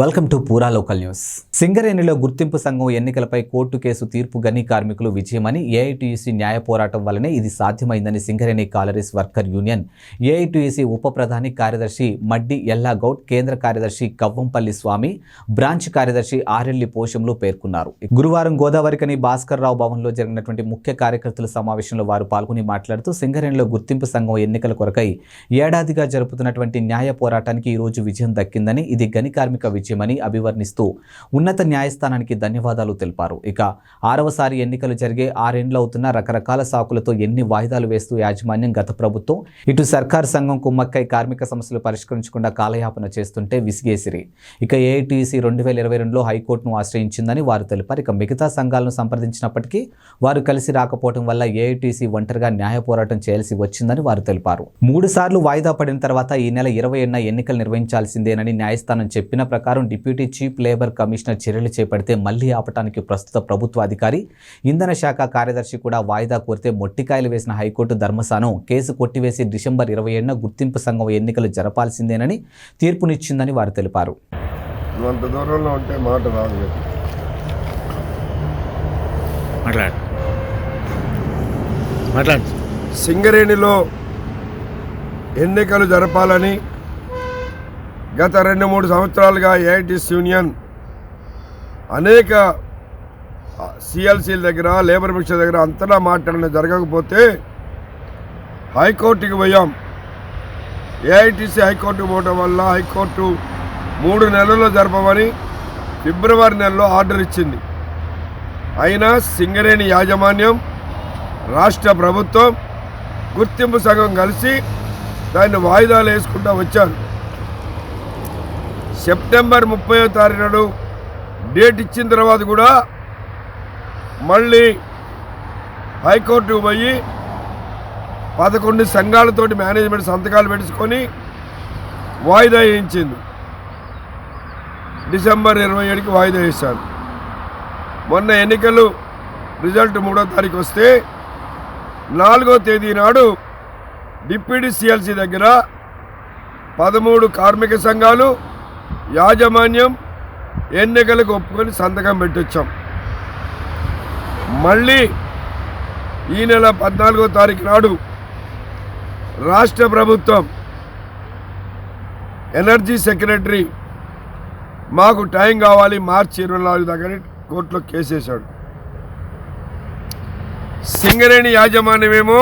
Welcome to Pura local news. సింగరేణిలో గుర్తింపు సంఘం ఎన్నికలపై కోర్టు కేసు తీర్పు గని కార్మికులు విజయమని ఏఐటీయూసీ న్యాయ పోరాటం వల్లనే ఇది సాధ్యమైందని Singareni collieries worker union AITUC ఉప ప్రధాని కార్యదర్శి మడ్డి ఎల్లాగౌడ్ కేంద్ర కార్యదర్శి కవ్వంపల్లి స్వామి బ్రాంచ్ కార్యదర్శి ఆరెల్లి పోషంలు పేర్కొన్నారు. గురువారం గోదావరికని భాస్కర్ రావు భవన్లో జరిగినటువంటి ముఖ్య కార్యకర్తల సమావేశంలో వారు పాల్గొని మాట్లాడుతూ సింగరేణిలో గుర్తింపు సంఘం ఎన్నికల కొరకై ఏడాదిగా జరుపుతున్నటువంటి న్యాయ పోరాటానికి ఈ రోజు విజయం దక్కిందని ఇది గని కార్మిక విజయం విజయమని అభివర్ణిస్తూ ఉన్నత న్యాయస్థానానికి ధన్యవాదాలు తెలిపారు. ఇక ఆరవసారి ఎన్నికలు జరిగే ఆరేండ్లు అవుతున్న రకరకాల సాకులతో ఎన్ని వాయిదాలు వేస్తూ యాజమాన్యం గత ప్రభుత్వం ఇటు సర్కార్ సంఘం కుమ్మక్కై కార్మిక సమస్యలు పరిష్కరించకుండా కాలయాపన చేస్తుంటే విసిగేసిరి. ఇక ఏఐటీసీ రెండు వేల ఇరవై రెండులో హైకోర్టును ఆశ్రయించిందని వారు తెలిపారు. ఇక మిగతా సంఘాలను సంప్రదించినప్పటికీ వారు కలిసి రాకపోవడం వల్ల ఏఐటీసీ ఒంటరిగా న్యాయ పోరాటం చేయాల్సి వచ్చిందని వారు తెలిపారు. మూడు సార్లు వాయిదా పడిన తర్వాత ఈ నెల ఇరవై ఎన్న ఎన్నికలు నిర్వహించాల్సిందేనని న్యాయస్థానం చెప్పిన ప్రకారం డిప్యూటీ చీఫ్ లేబర్ కమిషనర్ చర్యలు చేపడితే మళ్ళీ ఆపటానికి ప్రస్తుత ప్రభుత్వ అధికారి ఇంధన శాఖ కార్యదర్శి కూడా వాయిదా కోరితే మొట్టికాయలు వేసిన హైకోర్టు ధర్మస్థానం కేసు కొట్టివేసి డిసెంబర్ ఇరవై ఏడున గుర్తింపు సంఘం ఎన్నికలు జరపాల్సిందేనని తీర్పునిచ్చిందని వారు తెలిపారు. నువ్వు అంత దూరంలో ఉంటే మాట రాదు నీకు. మాట్లాడు. మాట్లాడు. సింగరేణిలో ఎన్నికలు జరపాలని గత రెండు మూడు సంవత్సరాలుగా ఏఐటిస్ యూనియన్ అనేక సిఎల్సీల దగ్గర లేబర్ మినిస్టర్ దగ్గర అంతటా మాట్లాడడం జరగకపోతే హైకోర్టుకి పోయాం. ఏఐటిసి హైకోర్టుకు పోవడం వల్ల హైకోర్టు మూడు నెలల్లో జరపమని ఫిబ్రవరి నెలలో ఆర్డర్ ఇచ్చింది. అయినా సింగరేణి యాజమాన్యం రాష్ట్ర ప్రభుత్వం గుర్తింపు సంఘం కలిసి దాన్ని వాయిదాలు వేసుకుంటూ వచ్చారు. సెప్టెంబర్ ముప్పై తారీఖు నాడు డేట్ ఇచ్చిన తర్వాత కూడా మళ్ళీ హైకోర్టుకు పోయి పదకొండు సంఘాలతోటి మేనేజ్మెంట్ సంతకాలు పెట్టుకొని వాయిదా వేయించింది. డిసెంబర్ ఇరవై ఏడుకి వాయిదా వేశారు. మొన్న ఎన్నికలు రిజల్ట్ మూడో తారీఖు వస్తే నాలుగో తేదీ నాడు డిప్యూటీ సిఎల్సి దగ్గర పదమూడు కార్మిక సంఘాలు యాజమాన్యం ఎన్నికలకు ఒప్పుకొని సంతకం పెట్టొచ్చాం. మళ్ళీ ఈ నెల పద్నాలుగో తారీఖు నాడు రాష్ట్ర ప్రభుత్వం ఎనర్జీ సెక్రటరీ మాకు టైం కావాలి మార్చి ఇరవై నాలుగు దగ్గర కోర్టులో కేసేశాడు సింగరేణి యాజమాన్యమేమో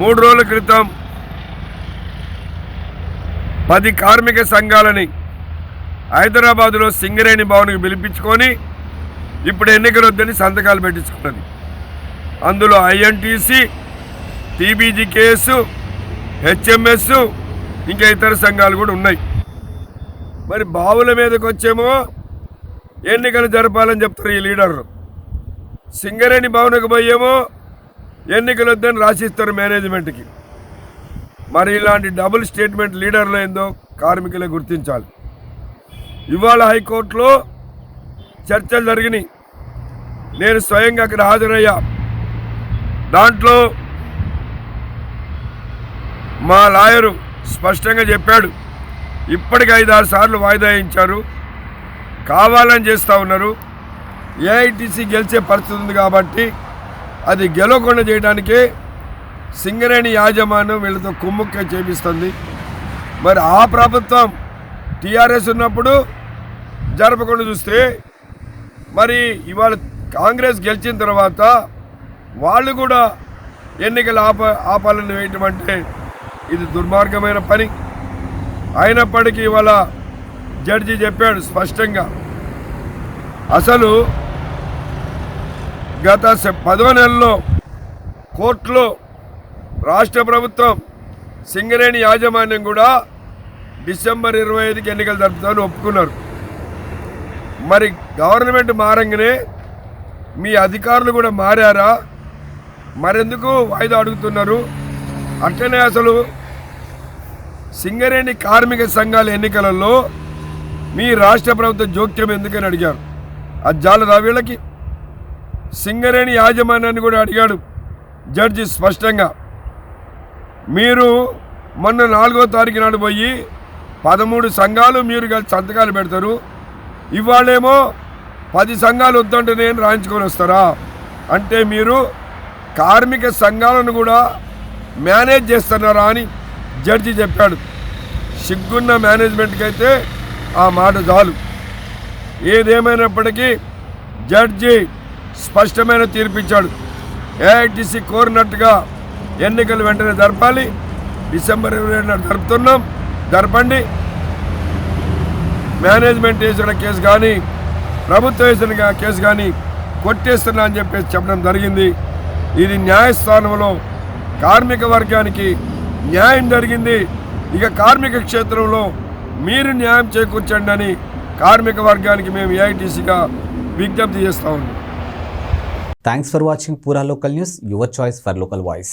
మూడు రోజుల క్రితం పది కార్మిక సంఘాలని హైదరాబాదులో సింగరేణి భవన్కి పిలిపించుకొని ఇప్పుడు ఎన్నికలు వద్దని సంతకాలు పెట్టించుకున్నది. అందులో ఐఎన్టీసీ టీబీజీకేఎస్ హెచ్ఎంఎస్ ఇంకా ఇతర సంఘాలు కూడా ఉన్నాయి. మరి బావుల మీదకి వచ్చేమో ఎన్నికలు జరపాలని చెప్తారు ఈ లీడర్లు. సింగరేణి భవనకు పోయేమో ఎన్నికలు వద్దని రాసిస్తారు మేనేజ్మెంట్కి. మరి ఇలాంటి డబుల్ స్టేట్మెంట్ లీడర్లు ఏందో కార్మికులే గుర్తించాలి. ఇవాళ హైకోర్టులో చర్చలు జరిగినాయి. నేను స్వయంగా అక్కడ హాజరయ్యా. దాంట్లో మా లాయరు స్పష్టంగా చెప్పాడు. ఇప్పటికి ఐదారు సార్లు వాయిదా వేయించారు. కావాలని చేస్తూ ఉన్నారు. ఏఐటీసీ గెలిచే పరిస్థితి ఉంది కాబట్టి అది గెలవకుండా చేయడానికే సింగరేణి యాజమాన్యం వీళ్ళతో కుమ్ముక్క చేపిస్తుంది. మరి ఆ ప్రభుత్వం టీఆర్ఎస్ ఉన్నప్పుడు జరపకుండా చూస్తే మరి ఇవాళ కాంగ్రెస్ గెలిచిన తర్వాత వాళ్ళు కూడా ఎన్నికలు ఆప ఆపాలని వేయటం అంటే ఇది దుర్మార్గమైన పని. అయినప్పటికీ ఇవాళ జడ్జి చెప్పాడు స్పష్టంగా. అసలు గత పదవ నెలలో కోర్టులో రాష్ట్ర ప్రభుత్వం సింగరేణి యాజమాన్యం కూడా డిసెంబర్ ఇరవై ఐదుకి ఎన్నికలు జరుపుతామని ఒప్పుకున్నారు. మరి గవర్నమెంట్ మారంగానే మీ అధికారులు కూడా మారారా? మరెందుకు వాయిదా అడుగుతున్నారు? అట్లనే అసలు సింగరేణి కార్మిక సంఘాల ఎన్నికలలో మీ రాష్ట్ర ప్రభుత్వ జోక్యం ఎందుకని అడిగారు? అది జాలదా వీళ్ళకి? సింగరేణి యాజమాన్యాన్ని కూడా అడిగాడు జడ్జి స్పష్టంగా. మీరు మొన్న నాలుగో తారీఖు నాడు పోయి పదమూడు సంఘాలు మీరు కలిసి సంతకాలు పెడతారు. ఇవాళేమో పది సంఘాలు వద్దంటే నేను రాయించుకొని వస్తారా? అంటే మీరు కార్మిక సంఘాలను కూడా మేనేజ్ చేస్తున్నారా అని జడ్జి చెప్పాడు. సిగ్గున్న మేనేజ్మెంట్కి అయితే ఆ మాట చాలు. ఏదేమైనప్పటికీ జడ్జి స్పష్టమైన తీర్పిచ్చాడు. ఏఐటిసి కోరినట్టుగా ఎన్నికలు వెంటనే జరపాలి. డిసెంబర్ ఇరవై ఏడున జరుపుతున్నాం. జరపండి. మేనేజ్మెంట్ వేసిన కేసు కానీ ప్రభుత్వం వేసిన కేసు కానీ కొట్టేస్తున్నా అని చెప్పేసి చెప్పడం జరిగింది. ఇది న్యాయస్థానంలో కార్మిక వర్గానికి న్యాయం జరిగింది. ఇక కార్మిక క్షేత్రంలో మీరు న్యాయం చేకూర్చండి అని కార్మిక వర్గానికి మేము ఏఐటీసీగా విజ్ఞప్తి చేస్తా ఉన్నాం. Thanks for watching Pura local news your choice for local voice